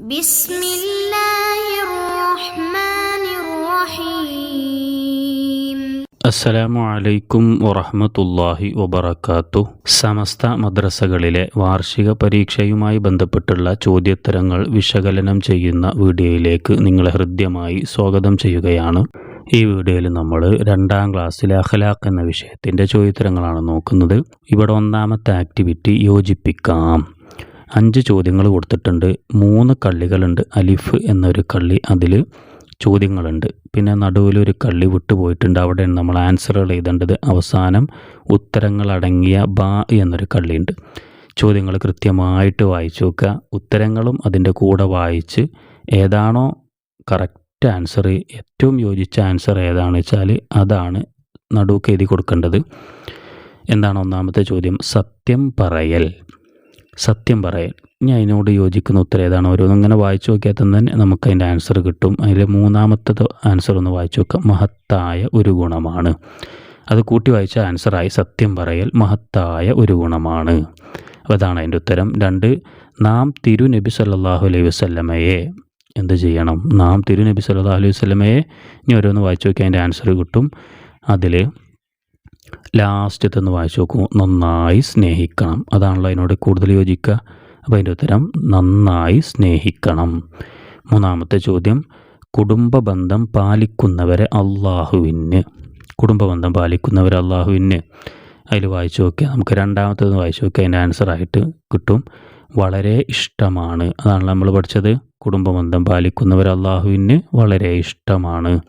بسم الله الرحمن الرحيم അസ്സലാമു അലൈക്കും വറഹ്മത്തുള്ളാഹി വബറകാത്തു സമസ്ത മദ്രസകളിലെ വാർഷിക പരീക്ഷയുമായി ബന്ധപ്പെട്ടുള്ള ചോദ്യോത്തരങ്ങൾ വിശകലനം ചെയ്യുന്ന വീഡിയോയിലേക്ക് നിങ്ങളെ ഹൃദ്യമായി സ്വാഗതം ചെയ്യുകയാണ് ഈ വീഡിയോയിൽ നമ്മൾ രണ്ടാം ക്ലാസ്സിലെ അഖലാഖ് എന്ന വിഷയത്തിൻ്റെ ചോദ്യോത്തരങ്ങളാണ് നോക്കുന്നത് ഇവിടെ ഒന്നാമത്തെ ആക്ടിവിറ്റി യോജിപ്പിക്കാം അഞ്ച് ചോദ്യങ്ങൾ കൊടുത്തിട്ടുണ്ട്. മൂന്ന് കള്ളികളുണ്ട്. അലിഫ് എന്നൊരു കള്ളി അതിൽ ചോദ്യങ്ങളുണ്ട്. പിന്നെ നടുവിൽ ഒരു കള്ളി വിട്ടുപോയിട്ടുണ്ട് അവിടെയാണ് നമ്മൾ ആൻസറുകൾ എഴുതേണ്ടത്. അവസാനം ഉത്തരങ്ങളടങ്ങിയ ബാ എന്നൊരു കള്ളിയുണ്ട്. ചോദ്യങ്ങൾ കൃത്യമായിട്ട് വായിച്ചു നോക്കുക. ഉത്തരങ്ങളും അതിന്റെ കൂടെ വായിച്ച് ഏതാണോ കറക്റ്റ് ആൻസർ ഏറ്റവും യോജിച്ച ആൻസർ ഏതാണെന്ന് വെച്ചാൽ അതാണ് നടുക്ക് എഴുതി കൊടുക്കേണ്ടത്. എന്താണ് ഒന്നാമത്തെ ചോദ്യം? സത്യം പറയൽ. സത്യം പറയാൻ. ഇനി അതിനോട് യോജിക്കുന്ന ഉത്തരം ഏതാണ്? ഓരോന്നും ഇങ്ങനെ വായിച്ചു നോക്കിയാൽ തന്നെ നമുക്ക് അതിന്റെ ആൻസർ കിട്ടും. അതിൽ മൂന്നാമത്തെ ആൻസർ ഒന്ന് വായിച്ചു നോക്കാം. മഹത്തായ ഒരു ഗുണമാണ്. അത് കൂട്ടി വായിച്ച ആൻസറായി സത്യം പറയൽ മഹത്തായ ഒരു ഗുണമാണ്. അപ്പോൾ അതാണ് അതിന്റെ ഉത്തരം. രണ്ട് നാം തിരുനബി സല്ലാഹു അലൈഹി വസല്ലമയെ എന്ത് ചെയ്യണം? നാം തിരുനബി സല്ലല്ലാഹു അലൈഹി വസല്ലമയെ ഇനി ഓരോന്ന് വായിച്ചു നോക്കിയാൽ അതിന്റെ ആൻസർ കിട്ടും. അതിൽ ലാസ്റ്റത്തെ ഒന്ന് വായിച്ചു നോക്കൂ. നന്നായി സ്നേഹിക്കണം. അതാണല്ലോ അതിനോട് കൂടുതൽ യോജിക്കുക. അപ്പോൾ അതിന്റെ ഉത്തരം നന്നായി സ്നേഹിക്കണം. മൂന്നാമത്തെ ചോദ്യം കുടുംബ ബന്ധം പാലിക്കുന്നവരെ അള്ളാഹുവിന് കുടുംബ ബന്ധം പാലിക്കുന്നവരെ അള്ളാഹുവിന് അതിൽ വായിച്ചു നോക്കിയാൽ നമുക്ക് രണ്ടാമത്തേത് വായിച്ചു നോക്കിയാൽ അതിന്റെ ആൻസറായിട്ട് കിട്ടും. വളരെ ഇഷ്ടമാണ്. അതാണ് നമ്മൾ പഠിച്ചത്. കുടുംബബന്ധം പാലിക്കുന്നവർ അള്ളാഹുവിന് വളരെ ഇഷ്ടമാണ്.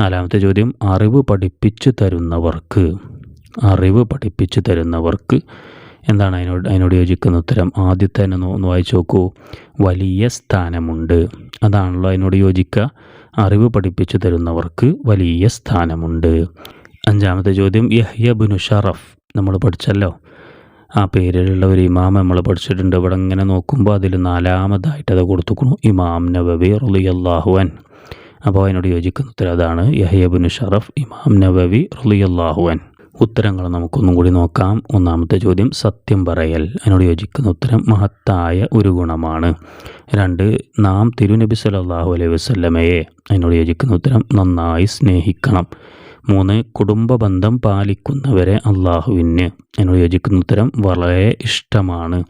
നാലാമത്തെ ചോദ്യം അറിവ് പഠിപ്പിച്ചു തരുന്നവർക്ക് അറിവ് പഠിപ്പിച്ചു തരുന്നവർക്ക് എന്താണ് അതിനോട് അതിനോട് യോജിക്കുന്ന ഉത്തരം? ആദ്യത്തെ തന്നെ ഒന്ന് വായിച്ചു നോക്കൂ. വലിയ സ്ഥാനമുണ്ട്. അതാണല്ലോ അതിനോട് യോജിക്കുക. അറിവ് പഠിപ്പിച്ചു തരുന്നവർക്ക് വലിയ സ്ഥാനമുണ്ട്. അഞ്ചാമത്തെ ചോദ്യം യഹ്യ ബിനു ഷറഫ്. നമ്മൾ പഠിച്ചല്ലോ. ആ പേരിലുള്ള ഒരു ഇമാം നമ്മൾ പഠിച്ചിട്ടുണ്ട്. ഇവിടെ ഇങ്ങനെ നോക്കുമ്പോൾ അതിൽ നാലാമതായിട്ട് അത് കൊടുത്തുക്കണു. ഇമാം നബവി റളിയല്ലാഹുവൻ അപ്പോൾ അതിനോട് യോജിക്കുന്ന. ഉത്തരം അതാണ്. യഹയബിന് ഷറഫ് ഇമാം നബവി റളിയല്ലാഹുവൻ ഉത്തരങ്ങൾ നമുക്കൊന്നും കൂടി നോക്കാം. ഒന്നാമത്തെ ചോദ്യം സത്യം പറയൽ. അതിനോട് യോജിക്കുന്ന ഉത്തരം മഹത്തായ ഒരു ഗുണമാണ്. രണ്ട് നാം തിരുനബി സലാഹു അലൈഹി വസല്ലമയെ അതിനോട് യോജിക്കുന്ന ഉത്തരം നന്നായി സ്നേഹിക്കണം. മൂന്ന് കുടുംബ ബന്ധം പാലിക്കുന്നവരെ അള്ളാഹുവിന് അതിനോട് യോജിക്കുന്ന ഉത്തരം വളരെ ഇഷ്ടമാണ്.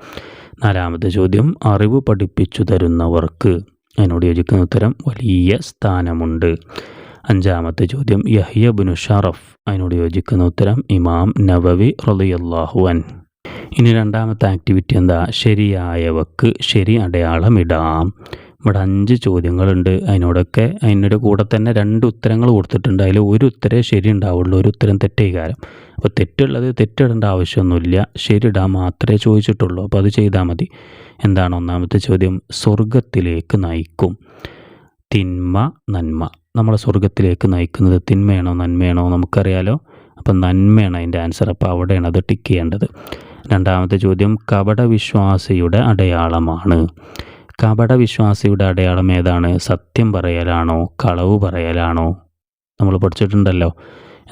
നാലാമത്തെ ചോദ്യം അറിവ് പഠിപ്പിച്ചു തരുന്നവർക്ക്. അതിനോട് യോജിക്കുന്ന ഉത്തരം വലിയ സ്ഥാനമുണ്ട്. അഞ്ചാമത്തെ ചോദ്യം യഹ്യ ബിനു ഷറഫ്. അതിനോട് യോജിക്കുന്ന ഉത്തരം ഇമാം നവവി റലിയല്ലാഹുവൻ ഇനി രണ്ടാമത്തെ ആക്ടിവിറ്റി എന്താ? ശരിയായവക്ക് ശരി അടയാളമിടാം. ഇവിടെ അഞ്ച് ചോദ്യങ്ങളുണ്ട്. അതിനോടൊക്കെ അതിനൊരു കൂടെ തന്നെ രണ്ട് ഉത്തരങ്ങൾ കൊടുത്തിട്ടുണ്ട്. അതിൽ ഒരു ഉത്തരേ ശരി ഉണ്ടാവുള്ളൂ ഒരു ഉത്തരം തെറ്റേകാരം അപ്പോൾ തെറ്റുള്ളത് തെറ്റിടേണ്ട ആവശ്യമൊന്നുമില്ല. ശരിയിടാൻ മാത്രമേ ചോദിച്ചിട്ടുള്ളൂ. അപ്പോൾ അത് ചെയ്താൽ മതി. എന്താണ് ഒന്നാമത്തെ ചോദ്യം? സ്വർഗത്തിലേക്ക് നയിക്കും. തിന്മ നന്മ. നമ്മളെ സ്വർഗത്തിലേക്ക് നയിക്കുന്നത് തിന്മയാണോ നന്മയാണോ നമുക്കറിയാലോ? അപ്പം നന്മയാണ് അതിന്റെ ആൻസർ. അപ്പോൾ അവിടെയാണ് അത് ടിക്ക് ചെയ്യേണ്ടത്. രണ്ടാമത്തെ ചോദ്യം കപടവിശ്വാസിയുടെ അടയാളമാണ്. കപട വിശ്വാസിയുടെ അടയാളം ഏതാണ്? സത്യം പറയലാണോ? കളവ് പറയലാണോ? നമ്മൾ പഠിച്ചിട്ടുണ്ടല്ലോ.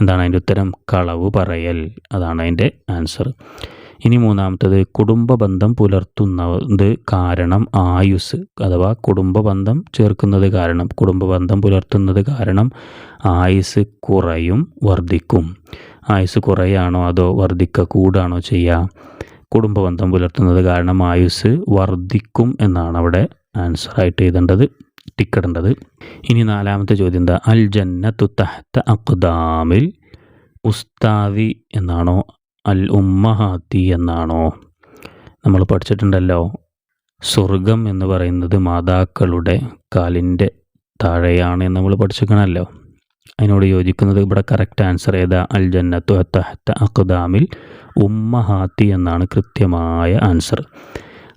എന്താണ് അതിന്റെ ഉത്തരം? കളവ് പറയൽ. അതാണ് അതിന്റെ ആൻസർ. ഇനി മൂന്നാമത്തത് കുടുംബ ബന്ധം പുലർത്തുന്നത് കാരണം ആയുസ് അഥവാ കുടുംബ ബന്ധം ചേർക്കുന്നത് കാരണം. കുടുംബ ബന്ധം പുലർത്തുന്നത് കാരണം ആയുസ് കുറയും വർദ്ധിക്കും. ആയുസ് കുറയാണോ അതോ വർദ്ധിക്ക കൂടാണോ ചെയ്യുക? കുടുംബ ബന്ധം പുലർത്തുന്നത് കാരണം ആയുസ് വർദ്ധിക്കും എന്നാണ് അവിടെ ആൻസർ ആൻസറായിട്ട് എഴുതേണ്ടത് ടിക്കിടേണ്ടത്. ഇനി നാലാമത്തെ ചോദ്യം എന്താ? അൽ ജന്നത്തു തഹത്ത അക്ദാമിൽ ഉസ്താദി എന്നാണോ? അൽ ഉമ്മഹാത്തി എന്നാണോ? നമ്മൾ പഠിച്ചിട്ടുണ്ടല്ലോ സ്വർഗം എന്ന് പറയുന്നത് മാതാക്കളുടെ കാലിന്റെ താഴെയാണ് എന്ന് നമ്മൾ പഠിച്ചിരിക്കണമല്ലോ. അതിനോട് യോജിക്കുന്നത് ഇവിടെ കറക്റ്റ് ആൻസർ ഏതാ? അൽ ജന്നത്തു തഹത്ത അഖ്ദാമിൽ ഉമ്മഹാത്തി എന്നാണ് കൃത്യമായ ആൻസർ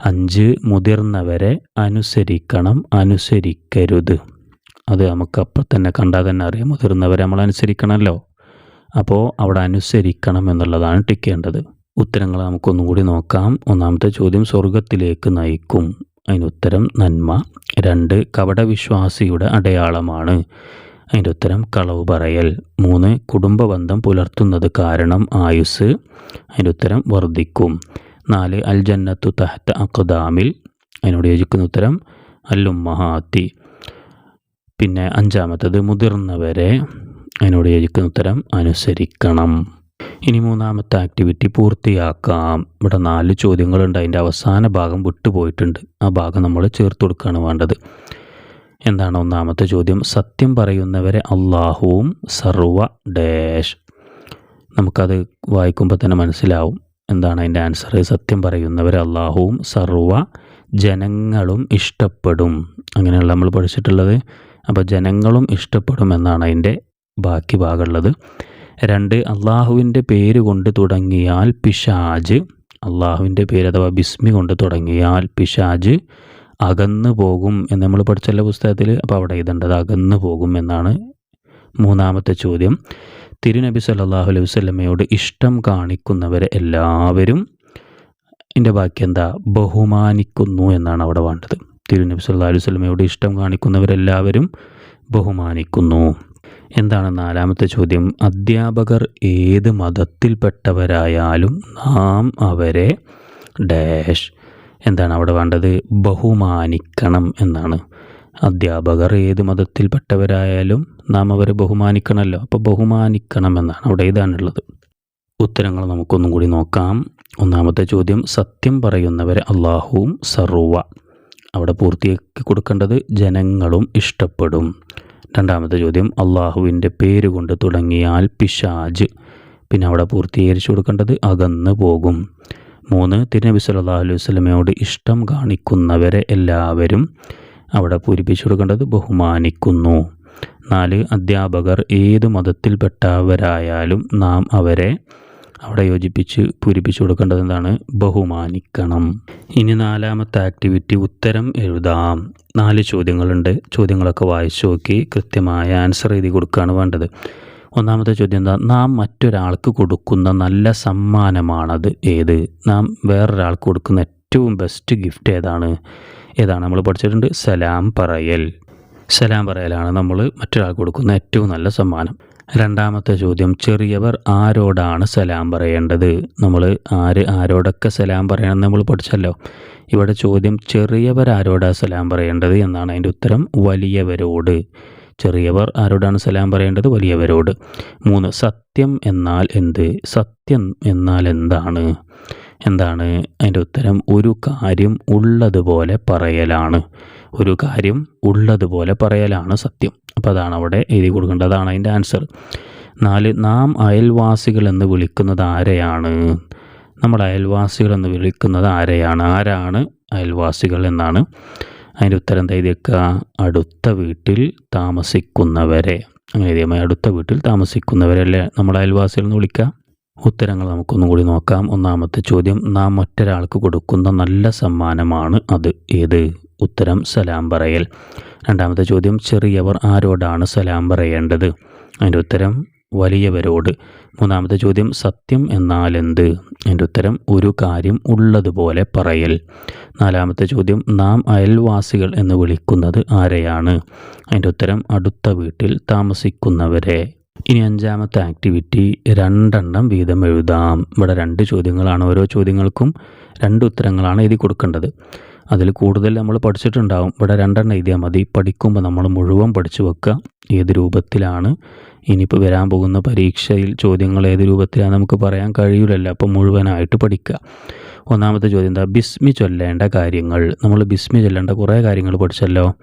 അഞ്ച് മുതിർന്നവരെ അനുസരിക്കണം അനുസരിക്കരുത്. അത് നമുക്ക് അപ്പം തന്നെ കണ്ടാൽ തന്നെ അറിയാം. മുതിർന്നവരെ നമ്മൾ അനുസരിക്കണമല്ലോ. അപ്പോൾ അവിടെ അനുസരിക്കണം എന്നുള്ളതാണ് ടിക്കേണ്ടത് ഉത്തരങ്ങൾ നമുക്കൊന്നും കൂടി നോക്കാം. ഒന്നാമത്തെ ചോദ്യം സ്വർഗത്തിലേക്ക് നയിക്കും. അതിനുത്തരം നന്മ. രണ്ട് കപടവിശ്വാസിയുടെ അടയാളമാണ്. അതിന്റെ ഉത്തരം കളവ് പറയൽ. മൂന്ന് കുടുംബ ബന്ധം പുലർത്തുന്നത് കാരണം ആയുസ് അതിന്റെ ഉത്തരം വർദ്ധിക്കും. നാല് അൽ ജന്നത്തു തഹത്ത അഖദാമിൽ. അതിനോട് യോജിക്കുന്ന ഉത്തരം അല്ലുമ്മഹാത്തി. പിന്നെ അഞ്ചാമത്തത് മുതിർന്നവരെ. അതിനോട് യോജിക്കുന്ന ഉത്തരം അനുസരിക്കണം. ഇനി മൂന്നാമത്തെ ആക്ടിവിറ്റി പൂർത്തിയാക്കാം. ഇവിടെ നാല് ചോദ്യങ്ങളുണ്ട്. അതിന്റെ അവസാന ഭാഗം വിട്ടുപോയിട്ടുണ്ട്. ആ ഭാഗം നമ്മൾ ചേർത്ത് കൊടുക്കുകയാണ് വേണ്ടത്. എന്താണ് ഒന്നാമത്തെ ചോദ്യം? സത്യം പറയുന്നവരെ അള്ളാഹുവും സർവ ഡാഷ്. നമുക്കത് വായിക്കുമ്പോൾ തന്നെ മനസ്സിലാവും എന്താണ് അതിന്റെ ആൻസർ. സത്യം പറയുന്നവരെ അള്ളാഹുവും സർവ ജനങ്ങളും ഇഷ്ടപ്പെടും. അങ്ങനെയുള്ള നമ്മൾ പഠിച്ചിട്ടുള്ളത്. അപ്പോൾ ജനങ്ങളും ഇഷ്ടപ്പെടും എന്നാണ് അതിന്റെ ബാക്കി ഭാഗമുള്ളത്. രണ്ട് അള്ളാഹുവിന്റെ പേര് കൊണ്ട് തുടങ്ങിയാൽ പിശാജ്. അള്ളാഹുവിന്റെ പേര് അഥവാ ബിസ്മി കൊണ്ട് തുടങ്ങിയാൽ പിശാജ്. അകന്നു പോകും എന്ന് നമ്മൾ പഠിച്ചല്ല പുസ്തകത്തിൽ അപ്പോൾ അവിടെ എഴുതേണ്ടത് അകന്നു പോകും എന്നാണ് മൂന്നാമത്തെ ചോദ്യം. തിരുനബി സല്ലാഹു അലൈഹി വസല്ലമയോട് ഇഷ്ടം കാണിക്കുന്നവരെ എല്ലാവരും എന്റെ ബാക്കി എന്താ? ബഹുമാനിക്കുന്നു എന്നാണ് അവിടെ വേണ്ടത്. തിരുനബി സല്ലാ അലൈഹി വസല്ലമയോട് ഇഷ്ടം കാണിക്കുന്നവരെല്ലാവരും ബഹുമാനിക്കുന്നു. എന്താണ് നാലാമത്തെ ചോദ്യം? അധ്യാപകർ ഏത് മതത്തിൽപ്പെട്ടവരായാലും നാം അവരെ ഡാഷ് എന്താണ് അവിടെ വേണ്ടത്? ബഹുമാനിക്കണം എന്നാണ്. അധ്യാപകർ ഏത് മതത്തിൽപ്പെട്ടവരായാലും നാം അവരെ ബഹുമാനിക്കണമല്ലോ. അപ്പോൾ ബഹുമാനിക്കണം എന്നാണ് അവിടെ ഇതാണുള്ളത് ഉത്തരങ്ങൾ നമുക്കൊന്നും കൂടി നോക്കാം. ഒന്നാമത്തെ ചോദ്യം സത്യം പറയുന്നവരെ അള്ളാഹുവും സർവ അവിടെ പൂർത്തിയാക്കി കൊടുക്കേണ്ടത് ജനങ്ങളും ഇഷ്ടപ്പെടും. രണ്ടാമത്തെ ചോദ്യം അള്ളാഹുവിന്റെ പേര് കൊണ്ട് തുടങ്ങിയാൽ പിശാജ്. പിന്നെ അവിടെ പൂർത്തീകരിച്ചു കൊടുക്കേണ്ടത് അകന്നു പോകും മൂന്ന് തിരുനബി സല്ലല്ലാഹു അലൈഹി വസല്ലമയോട് ഇഷ്ടം കാണിക്കുന്നവരെ എല്ലാവരും അവിടെ പൂരിപ്പിച്ചു കൊടുക്കേണ്ടത് ബഹുമാനിക്കുന്നു. നാല് അധ്യാപകർ ഏത് മതത്തിൽപ്പെട്ടവരായാലും നാം അവരെ അവിടെ യോജിപ്പിച്ച് പൂരിപ്പിച്ചു കൊടുക്കേണ്ടത് എന്താണ്? ബഹുമാനിക്കണം. ഇനി നാലാമത്തെ ആക്ടിവിറ്റി ഉത്തരം എഴുതാം. നാല് ചോദ്യങ്ങളുണ്ട്. ചോദ്യങ്ങളൊക്കെ വായിച്ചു നോക്കി കൃത്യമായ ആൻസർ എഴുതി കൊടുക്കുകയാണ് വേണ്ടത്. ഒന്നാമത്തെ ചോദ്യം എന്താ? നാം മറ്റൊരാൾക്ക് കൊടുക്കുന്ന നല്ല സമ്മാനമാണത് ഏത്? നാം വേറൊരാൾക്ക് കൊടുക്കുന്ന ഏറ്റവും ബെസ്റ്റ് ഗിഫ്റ്റ് ഏതാണ്? ഏതാണ് നമ്മൾ പഠിച്ചിട്ടുണ്ട്? സലാം പറയൽ. സലാം പറയലാണ് നമ്മൾ മറ്റൊരാൾക്ക് കൊടുക്കുന്ന ഏറ്റവും നല്ല സമ്മാനം. രണ്ടാമത്തെ ചോദ്യം ചെറിയവർ ആരോടാണ് സലാം പറയേണ്ടത്? നമ്മൾ ആര് ആരോടൊക്കെ സലാം പറയണം നമ്മൾ പഠിച്ചല്ലോ. ഇവിടെ ചോദ്യം ചെറിയവർ ആരോടാണ് സലാം പറയേണ്ടത് എന്നാണ് അതിന്റെ ഉത്തരം വലിയവരോട്. ചെറിയവർ ആരോടാണ് സലാം പറയേണ്ടത്? വലിയവരോട്. മൂന്ന് സത്യം എന്നാൽ എന്ത്? സത്യം എന്നാൽ എന്താണ്? എന്താണ് അതിന്റെ ഉത്തരം? ഒരു കാര്യം ഉള്ളതുപോലെ പറയലാണ്. ഒരു കാര്യം ഉള്ളതുപോലെ പറയലാണ് സത്യം. അപ്പോൾ അതാണ് അവിടെ എഴുതി കൊടുക്കേണ്ടത്. അതാണ് അതിന്റെ ആൻസർ. നാല് നാം അയൽവാസികൾ എന്ന് വിളിക്കുന്നത് ആരെയാണ്? നമ്മൾ അയൽവാസികൾ എന്ന് വിളിക്കുന്നത് ആരെയാണ്? ആരാണ് അയൽവാസികൾ എന്നാണ്. അതിന്റെ ഉത്തരം എന്താ എഴുതിയേക്കുക അടുത്ത വീട്ടിൽ താമസിക്കുന്നവരെ. അങ്ങനെ എഴുതിയാൽ അടുത്ത വീട്ടിൽ താമസിക്കുന്നവരല്ലേ നമ്മൾ അയൽവാസികൾ എന്ന് വിളിക്കുക ഉത്തരങ്ങൾ നമുക്കൊന്നും കൂടി നോക്കാം. ഒന്നാമത്തെ ചോദ്യം നാം മറ്റൊരാൾക്ക് കൊടുക്കുന്ന നല്ല സമ്മാനമാണ് അത്. ഏത്? ഉത്തരം സലാം പറയൽ. രണ്ടാമത്തെ ചോദ്യം ചെറിയവർ ആരോടാണ് സലാം പറയേണ്ടത്? അതിന്റെ ഉത്തരം വലിയവരോട് മൂന്നാമത്തെ ചോദ്യം സത്യം എന്നാൽ എന്ത് എന്റെ ഉത്തരം ഒരു കാര്യം ഉള്ളതുപോലെ പറയൽ. നാലാമത്തെ ചോദ്യം നാം അയൽവാസികൾ എന്ന് വിളിക്കുന്നത് ആരെയാണ്? അതിന്റെ ഉത്തരം അടുത്ത വീട്ടിൽ താമസിക്കുന്നവരെ. ഇനി അഞ്ചാമത്തെ ആക്ടിവിറ്റി രണ്ടെണ്ണം വീതം എഴുതാം. ഇവിടെ രണ്ട് ചോദ്യങ്ങളാണ് ഓരോ ചോദ്യങ്ങൾക്കും രണ്ട് ഉത്തരങ്ങളാണ് എഴുതി കൊടുക്കേണ്ടത്. അതിൽ കൂടുതൽ നമ്മൾ പഠിച്ചിട്ടുണ്ടാവും. ഇവിടെ രണ്ടെണ്ണം എഴുതിയാൽ മതി. പഠിക്കുമ്പോൾ നമ്മൾ മുഴുവൻ പഠിച്ചു വെക്കുക. ഏത് രൂപത്തിലാണ്? ഇനിയിപ്പോൾ വരാൻ പോകുന്ന പരീക്ഷയിൽ ചോദ്യങ്ങൾ ഏത് രൂപത്തിലാണ് നമുക്ക് പറയാൻ കഴിയില്ലല്ലോ അപ്പോൾ മുഴുവനായിട്ട് പഠിക്കുക. ഒന്നാമത്തെ ചോദ്യം എന്താ? ബിസ്മി ചൊല്ലേണ്ട കാര്യങ്ങൾ. നമ്മൾ ബിസ്മി ചൊല്ലേണ്ട കുറേ കാര്യങ്ങൾ പഠിച്ചല്ലോ.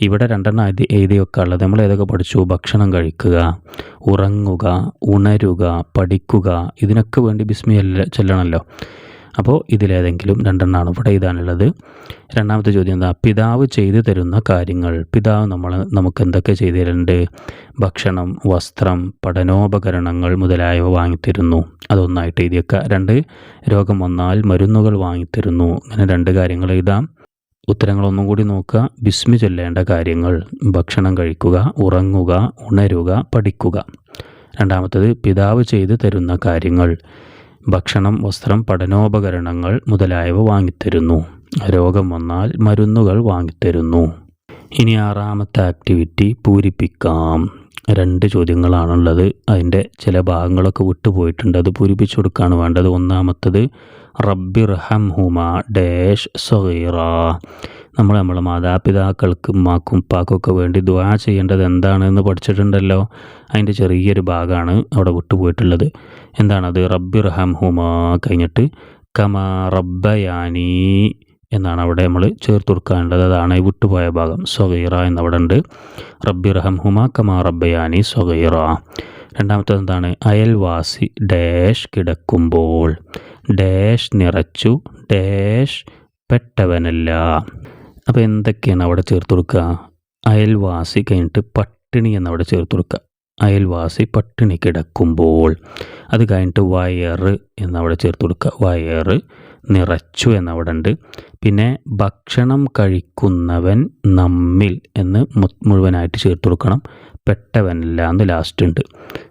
ഇവിടെ രണ്ടെണ്ണം എഴുതി എഴുതി വെക്കാനുള്ളത് നമ്മൾ ഏതൊക്കെ പഠിച്ചു? ഭക്ഷണം കഴിക്കുക ഉറങ്ങുക ഉണരുക പഠിക്കുക. ഇതിനൊക്കെ വേണ്ടി ബിസ്മി ചൊല്ല- ചൊല്ലണമല്ലോ. അപ്പോൾ ഇതിലേതെങ്കിലും രണ്ടെണ്ണമാണ് ഇവിടെ എഴുതാനുള്ളത്. രണ്ടാമത്തെ ചോദ്യം എന്താ? പിതാവ് ചെയ്തു തരുന്ന കാര്യങ്ങൾ. പിതാവ് നമ്മൾ നമുക്ക് എന്തൊക്കെ ചെയ്തു തരുന്നുണ്ട് ഭക്ഷണം വസ്ത്രം പഠനോപകരണങ്ങൾ മുതലായവ വാങ്ങിത്തരുന്നു. അതൊന്നായിട്ട് എഴുതിയേക്കുക രണ്ട് രോഗം വന്നാൽ മരുന്നുകൾ വാങ്ങിത്തരുന്നു. അങ്ങനെ രണ്ട് കാര്യങ്ങൾ എഴുതാം. ഉത്തരങ്ങളൊന്നും കൂടി നോക്കുക. ബിസ്മി ചൊല്ലേണ്ട കാര്യങ്ങൾ. ഭക്ഷണം കഴിക്കുക ഉറങ്ങുക ഉണരുക പഠിക്കുക. രണ്ടാമത്തത് പിതാവ് ചെയ്തു തരുന്ന കാര്യങ്ങൾ. ഭക്ഷണം വസ്ത്രം പഠനോപകരണങ്ങൾ മുതലായവ വാങ്ങിത്തരുന്നു. രോഗം വന്നാൽ മരുന്നുകൾ വാങ്ങിത്തരുന്നു. ഇനി ആറാമത്തെ ആക്ടിവിറ്റി പൂരിപ്പിക്കാം. രണ്ട് ചോദ്യങ്ങളാണുള്ളത്. അതിന്റെ ചില ഭാഗങ്ങളൊക്കെ വിട്ടുപോയിട്ടുണ്ട്. അത് പൂരിപ്പിച്ചു കൊടുക്കുകയാണ് വേണ്ടത്. ഒന്നാമത്തത് റബ്ബിർഹം ഹുമ ഡേഷ് സഹീറ നമ്മൾ നമ്മളെ മാതാപിതാക്കൾക്കും ഉമ്മാക്കും ഉപ്പാക്കൊക്കെ വേണ്ടി ദ്വാ ചെയ്യേണ്ടത് എന്താണെന്ന് പഠിച്ചിട്ടുണ്ടല്ലോ. അതിന്റെ ചെറിയൊരു ഭാഗമാണ് അവിടെ വിട്ടുപോയിട്ടുള്ളത്. എന്താണത്? റബ്ബിർഹം ഹുമ കഴിഞ്ഞിട്ട് കമാ റബ്ബയാനി എന്നാണ് അവിടെ നമ്മൾ ചേർത്ത് കൊടുക്കാനുള്ളത്. അതാണ് വിട്ടുപോയ ഭാഗം. സ്വഗീറ എന്നവിടെ ഉണ്ട് റബ്ബിർഹം ഹുമ കമാ റബ്ബയാനി സ്വഗീറ. രണ്ടാമത്തത് എന്താണ്? അയൽവാസി ഡാഷ് കിടക്കുമ്പോൾ. ഡാഷ് നിറച്ചു ഡാഷ് പെട്ടവനല്ല. അപ്പോൾ എന്തൊക്കെയാണ് അവിടെ ചേർത്ത് കൊടുക്കുക? അയൽവാസി കഴിഞ്ഞിട്ട് പട്ടിണി എന്നവിടെ ചേർത്ത് കൊടുക്കുക. അയൽവാസി പട്ടിണി കിടക്കുമ്പോൾ. അത് കഴിഞ്ഞിട്ട് വയറ് എന്നവിടെ ചേർത്ത് കൊടുക്കുക. വയറ് നിറച്ചു എന്നവിടെ ഉണ്ട് പിന്നെ ഭക്ഷണം കഴിക്കുന്നവൻ നമ്മിൽ എന്ന് മുഴുവനായിട്ട് ചേർത്ത് കൊടുക്കണം. പെട്ടവനല്ല എന്ന് ലാസ്റ്റ് ഉണ്ട്.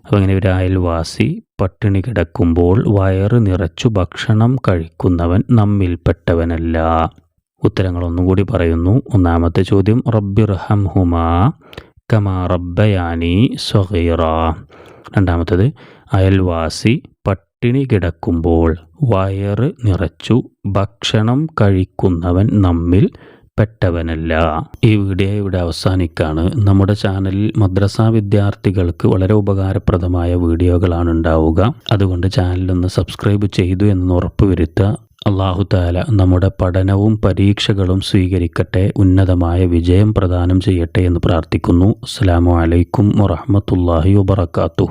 അപ്പോൾ ഇങ്ങനെ ഒരു അയൽവാസി പട്ടിണി കിടക്കുമ്പോൾ വയറ് നിറച്ചു ഭക്ഷണം കഴിക്കുന്നവൻ നമ്മിൽ പെട്ടവനല്ല ഉത്തരങ്ങളൊന്നും കൂടി പറയുന്നു. ഒന്നാമത്തെ ചോദ്യം റബ്ബിർഹം ഹുമാ കമാ റബ്ബയാനി സൊഹീറ രണ്ടാമത്തത് അയൽവാസി പട്ടിണി കിടക്കുമ്പോൾ വയറ് നിറച്ചു ഭക്ഷണം കഴിക്കുന്നവൻ നമ്മിൽ പെട്ടവനല്ല. ഈ വീഡിയോ ഇവിടെ അവസാനിക്കാണ്. നമ്മുടെ ചാനലിൽ മദ്രസ വിദ്യാർത്ഥികൾക്ക് വളരെ ഉപകാരപ്രദമായ വീഡിയോകളാണ് ഉണ്ടാവുക. അതുകൊണ്ട് ചാനലൊന്ന് സബ്സ്ക്രൈബ് ചെയ്തു എന്ന് ഉറപ്പുവരുത്തുക. അള്ളാഹു താല നമ്മുടെ പഠനവും പരീക്ഷകളും സ്വീകരിക്കട്ടെ ഉന്നതമായ വിജയം പ്രദാനം ചെയ്യട്ടെ എന്ന് പ്രാർത്ഥിക്കുന്നു. അസ്സാം വലൈക്കും വറഹമത്തല്ലാഹി വബർക്കാത്തു